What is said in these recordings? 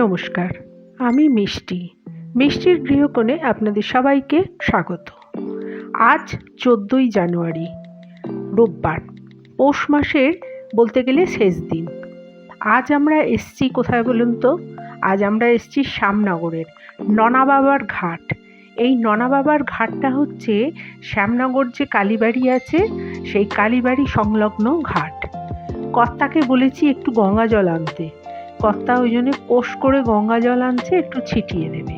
নমস্কার, আমি মিষ্টি। মিষ্টির গৃহকোণে আপনাদের সবাইকে স্বাগত। আজ চোদ্দোই জানুয়ারি, রোববার, পৌষ মাসের বলতে গেলে শেষ দিন। আজ আমরা এসছি কোথায় বলুন তো? আজ আমরা এসছি শ্যামনগরের ননাবাবার ঘাট। এই ননাবাবার ঘাটটা হচ্ছে শ্যামনগর যে কালীবাড়ি আছে, সেই কালীবাড়ি সংলগ্ন ঘাট। কর্তাকে বলেছি একটু গঙ্গা জল আনতে। কর্তা ওই জন্যে কোষ করে গঙ্গা জল আনছে, একটু ছিটিয়ে দেবে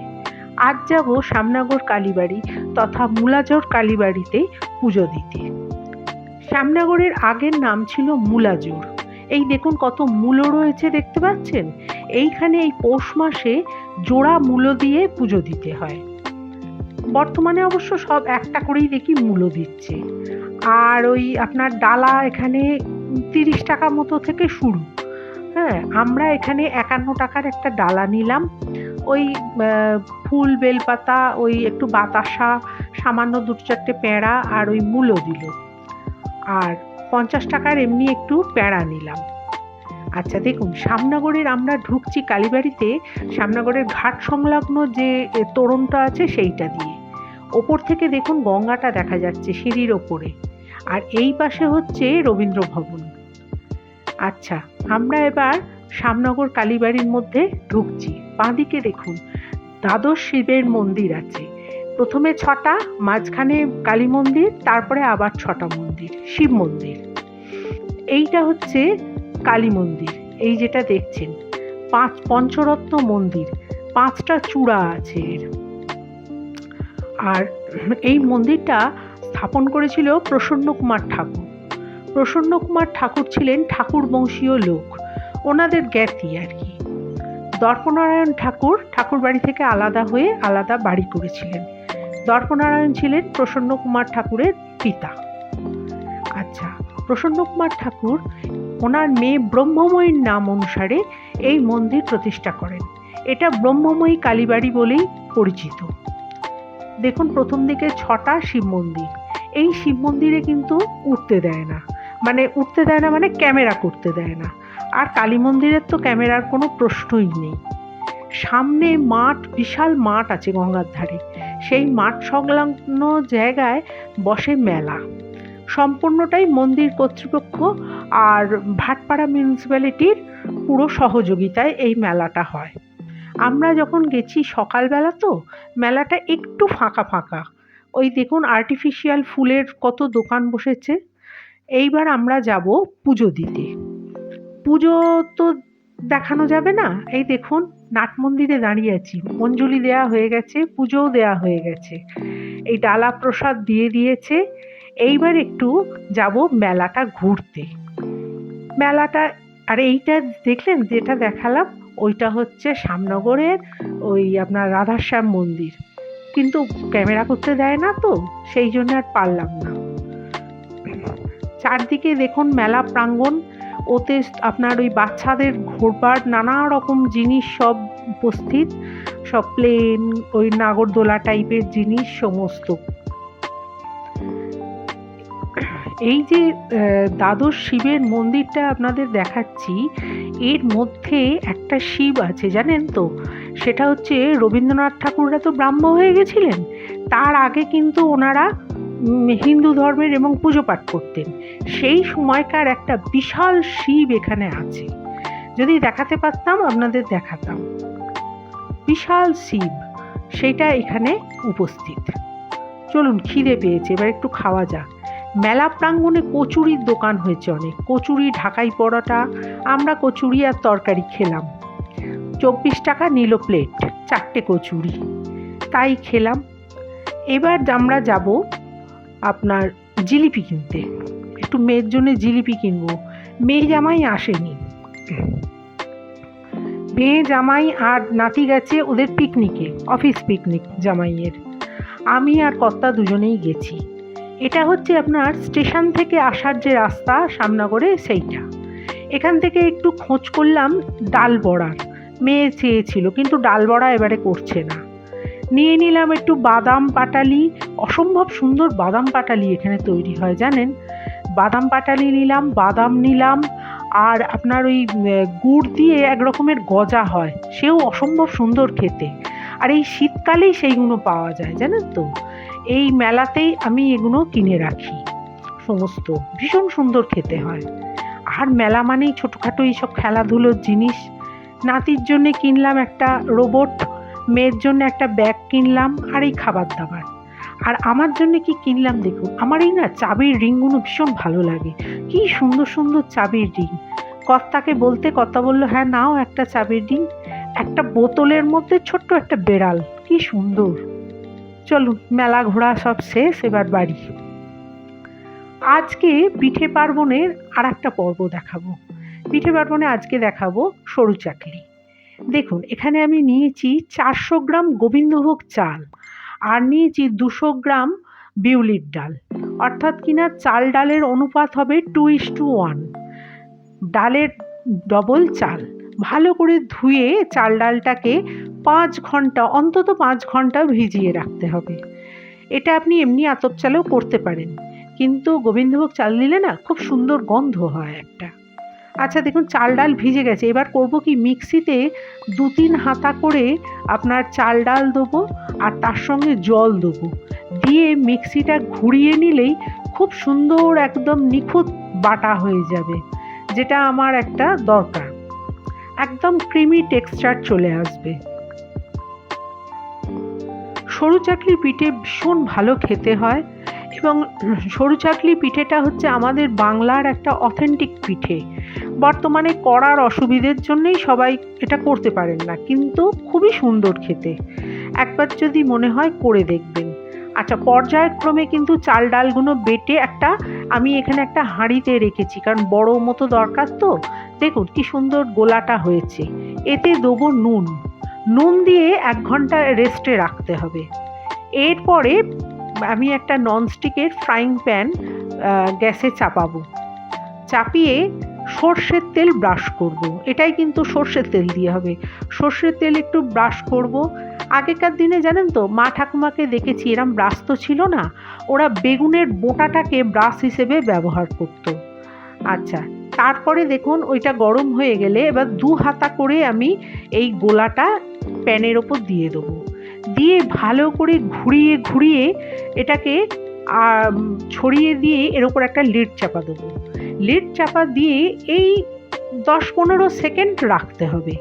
আজ যাব শ্যামনগর কালীবাড়ি তথা মুলাজোর কালীবাড়িতে পুজো দিতে। শ্যামনগরের আগের নাম ছিল মুলাজোর এই দেখুন কত মূলো রয়েছে দেখতে পাচ্ছেন? এইখানে এই পৌষ মাসে জোড়া মূলো দিয়ে পুজো দিতে হয়। বর্তমানে অবশ্য সব একটা করেই দেখি মূলো দিচ্ছে। আর ওই আপনার ডালা এখানে তিরিশ টাকা মতো থেকে শুরু। হ্যাঁ আমরা এখানে একান্ন টাকার একটা ডালা নিলাম। ওই ফুল বেলপাতা, ওই একটু বাতাসা, সামান্য দু চারটে প্যাঁড়া আর ওই মূলো দিল। আর পঞ্চাশ টাকার এমনি একটু প্যাঁড়া নিলাম। আচ্ছা দেখুন, শ্যামনগরের আমরা ঢুকছি কালীবাড়িতে, শ্যামনগরের ঘাট সংলগ্ন যে তোরণটা আছে সেইটা দিয়ে। ওপর থেকে দেখুন গঙ্গাটা দেখা যাচ্ছে সিঁড়ির ওপরে। আর এই পাশে হচ্ছে রবীন্দ্র ভবন। আচ্ছা আমরা এবার শ্যামনগর কালীবাড়ির মধ্যে ঢুকছি। বাঁদিকে দেখুন, দ্বাদশ শিবের মন্দির আছে। প্রথমে ছটা, মাঝখানে কালী মন্দির, তারপরে আবার ছটা মন্দির, শিব মন্দির। এইটা হচ্ছে কালী মন্দির, এই যেটা দেখছেন। পাঁচ, পঞ্চরত্ন মন্দির, পাঁচটা চূড়া আছে এর। আর এই মন্দিরটা স্থাপন করেছিল প্রসন্ন কুমার ঠাকুর। প্রসন্ন কুমার ঠাকুর ছিলেন ঠাকুর বংশীয় লোক। ওনাদের জ্ঞাতি আর কি। দর্পনারায়ণ ঠাকুর ঠাকুর বাড়ি থেকে আলাদা হয়ে আলাদা বাড়ি করেছিলেন। দর্পনারায়ণ ছিলেন প্রসন্ন কুমার ঠাকুরের পিতা। আচ্ছা প্রসন্ন কুমার ঠাকুর ওনার মেয়ে ব্রহ্মময়ীর নাম অনুসারে এই মন্দির প্রতিষ্ঠা করেন। এটা ব্রহ্মময়ী কালীবাড়ি বলেই পরিচিত। দেখুন প্রথম দিকে ছটা শিব মন্দির। এই শিব মন্দিরে কিন্তু উঠতে দেয় না। মানে উঠতে দেয় না মানে ক্যামেরা করতে দেয় না। আর কালী মন্দিরের তো ক্যামেরার কোনো প্রশ্নই নেই। সামনে মাঠ, বিশাল মাঠ আছে গঙ্গার ধারে। সেই মাঠ সংলগ্ন জায়গায় বসে মেলা। সম্পূর্ণটাই মন্দির কর্তৃপক্ষ আর ভাটপাড়া মিউনিসিপ্যালিটির পুরো সহযোগিতায় এই মেলাটা হয়। আমরা যখন গেছি সকালবেলা তো, মেলাটা একটু ফাঁকা ফাঁকা। ওই দেখুন আর্টিফিশিয়াল ফুলের কত দোকান বসেছে। এইবার আমরা যাব পুজো দিতে। পুজো তো দেখানো যাবে না। এই দেখুন, নাট মন্দিরে দাঁড়িয়ে আছি। অঞ্জলি দেয়া হয়ে গেছে, পুজোও দেয়া হয়ে গেছে। এই ডালা প্রসাদ দিয়ে দিয়েছে। এইবার একটু যাব মেলাটা ঘুরতে। মেলাটা, আর এইটা দেখলেন যেটা দেখালাম? ওইটা হচ্ছে শ্যামনগরের ওই আপনার রাধাশ্যাম মন্দির। কিন্তু ক্যামেরা করতে দেয় না তো, সেই জন্য আর পারলাম না। চারদিকে দেখুন মেলা প্রাঙ্গণ, ওতে আপনার ওই বাচ্চাদের ঘোরবার নানা রকম জিনিস সব উপস্থিত, সব প্লেন ওই নাগরদোলা টাইপের জিনিস সমস্ত। এই যে দ্বাদশ শিবের মন্দিরটা আপনাদের দেখাচ্ছি, এর মধ্যে একটা শিব আছে, জানেন তো? সেটা হচ্ছে রবীন্দ্রনাথ ঠাকুররা তো ব্রাহ্ম হয়ে গেছিলেন, তার আগে কিন্তু ওনারা হিন্দু ধর্মের এবং পুজো পাঠ করতেন। সেই সময়কার একটা বিশাল শিব এখানে আছে। যদি দেখাতে পারতাম, আপনাদের দেখাতাম। বিশাল শিব, সেটা এখানে উপস্থিত। চলুন, খিদে পেয়েছে, এবার একটু খাওয়া যাক। মেলা প্রাঙ্গণে কচুরির দোকান হয়েছে অনেক। কচুরি, ঢাকাই পরোটা, আমরা কচুরি আর তরকারি খেলাম। চব্বিশ টাকা নিল প্লেট, চারটে কচুরি। তাই খেলাম। এবার আমরা যাব আপনার জিলিপি কিনতে। মেয়ের জন্য জিলিপি কিনবো। মেয়ে জামাই আসেনি। মেয়ে জামাই আর নাতি গেছে ওদের পিকনিকে অফিস পিকনিক জামাইয়ের। আমি আর কর্তা দুজনেই গেছি। এটা হচ্ছে আপনার স্টেশন থেকে আসার যে রাস্তা শ্যামনগরে সেইটা। এখান থেকে একটু খোঁজ করলাম ডাল বড়ার মেয়ে চেয়েছিল, কিন্তু ডাল বড়া এবারে করছে না। নিয়ে নিলাম একটু বাদাম পাটালি। অসম্ভব সুন্দর বাদাম পাটালি এখানে তৈরি হয়, জানেন? বাদাম পাটালি নিলাম, বাদাম নিলাম, আর আপনার ওই গুড় দিয়ে এক রকমের গজা হয়। সেও অসম্ভব সুন্দর খেতে। আর এই শীতকালেই সেইগুলো পাওয়া যায়, জানেন তো? এই মেলাতেই আমি এগুলো কিনে রাখি। সমস্ত, ভীষণ সুন্দর খেতে হয়। আর মেলা মানেই ছোটোখাটো এইসব খেলাধুলোর জিনিস। নাতির জন্যে কিনলাম একটা রোবট, মেয়ের জন্য একটা ব্যাগ কিনলাম, আর এই খাবার দাবার। আর আমার জন্য কি কিনলাম দেখুন। আমার এই না চাবির রিংগুলো ভীষণ ভালো লাগে। কি সুন্দর সুন্দর চাবির রিং। কর্তাকে বলতে কর্তা বলল হ্যাঁ নাও একটা চাবির রিং। একটা বোতলের মধ্যে ছোট্ট একটা বেড়াল। কি সুন্দর। চলুন, মেলা ঘোরা সব শেষ, এবার বাড়ি। আজকে পিঠে পার্বণের আর একটা পর্ব দেখাবো। পিঠে পার্বণে আজকে দেখাবো সরু চাকলি। দেখুন, এখানে আমি নিয়েছি চারশো গ্রাম গোবিন্দভোগ চাল। আর নিয়েছি দুশো গ্রাম বিউলির ডাল। অর্থাৎ কিনা চাল ডালের অনুপাত হবে টু ইস টু ওয়ান ডালের ডবল চাল। ভালো করে ধুয়ে চাল ডালটাকে পাঁচ ঘণ্টা, অন্তত পাঁচ ঘণ্টা ভিজিয়ে রাখতে হবে। এটা আপনি এমনি আতপ চালেও করতে পারেন। কিন্তু গোবিন্দভোগ চাল দিলে না খুব সুন্দর গন্ধ হয় একটা। আচ্ছা দেখুন চাল ডাল ভিজে গেছে। এবার করব কি মিক্সিতে দু তিন হাতা করে আপনার চাল ডাল দেবো আর তার সঙ্গে জল দেবো। দিয়ে মিক্সিটা ঘুরিয়ে নিলেই খুব সুন্দর একদম নিখুঁত বাটা হয়ে যাবে যেটা আমার একটা দরকার। একদম ক্রিমি টেক্সচার চলে আসবে। সরু চাকলি পিঠে ভীষণ ভালো খেতে হয় এবং সরু চাকলি পিঠেটা হচ্ছে আমাদের বাংলার একটা অথেন্টিক পিঠে। বর্তমানে করার অসুবিধের জন্যই সবাই এটা করতে পারেন না, কিন্তু খুবই সুন্দর খেতে। একবার যদি মনে হয় করে দেখবেন। আচ্ছা পর্যায়ক্রমে কিন্তু চাল ডালগুলো বেটে একটা, আমি এখানে একটা হাঁড়িতে রেখেছি, কারণ বড় মতো দরকার তো। দেখুন কি সুন্দর গোলাটা হয়েছে। এতে দেবো নুন। নুন দিয়ে এক ঘণ্টা রেস্টে রাখতে হবে। এরপরে আমি একটা ননস্টিকের ফ্রাইং প্যান গ্যাসে চাপাবো। চাপিয়ে সর্ষের তেল ব্রাশ করব। এটাই কিন্তু সর্ষের তেল দিয়ে হবে। সর্ষের তেল একটু ব্রাশ করব। আগেকার দিনে জানেন তো, মা ঠাকুমাকে দেখেছি, এরম ব্রাশ তো ছিল না। ওরা বেগুনের বোটাটাকে ব্রাশ হিসেবে ব্যবহার করত। আচ্ছা তারপরে দেখুন, ওইটা গরম হয়ে গেলে এবার দু হাতা করে আমি এই গোলাটা প্যানের ওপর দিয়ে দেবো। দিয়ে ভালো করে ঘুরিয়ে ঘুরিয়ে এটাকে ছড়িয়ে দিয়ে এর ওপর একটা লিড চাপা দেবো। লিড চাপা দিয়ে এই দশ পনেরো সেকেন্ড রাখতে হবে।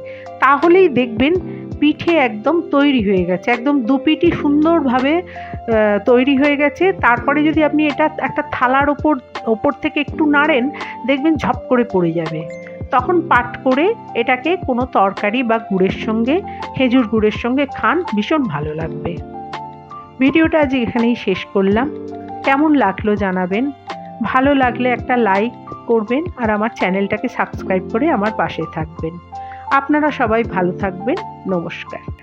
তাহলেই দেখবেন পিঠে একদম তৈরি হয়ে গেছে, একদম দু পিঠই সুন্দরভাবে তৈরি হয়ে গেছে। তারপরে যদি আপনি এটা একটা থালার ওপর ওপর থেকে একটু নাড়েন, দেখবেন ঝপ করে পড়ে যাবে। তখন পাট করে এটাকে কোনো তরকারি বা গুড়ের সঙ্গে, খেজুর গুড়ের সঙ্গে খান, ভীষণ ভালো লাগবে। ভিডিওটা আজ এখানেই শেষ করলাম। কেমন লাগল জানাবেন। ভালো লাগলে একটা লাইক করবেন আর আমার চ্যানেলটাকে সাবস্ক্রাইব করে আমার পাশে থাকবেন। আপনারা সবাই ভালো থাকবেন। নমস্কার।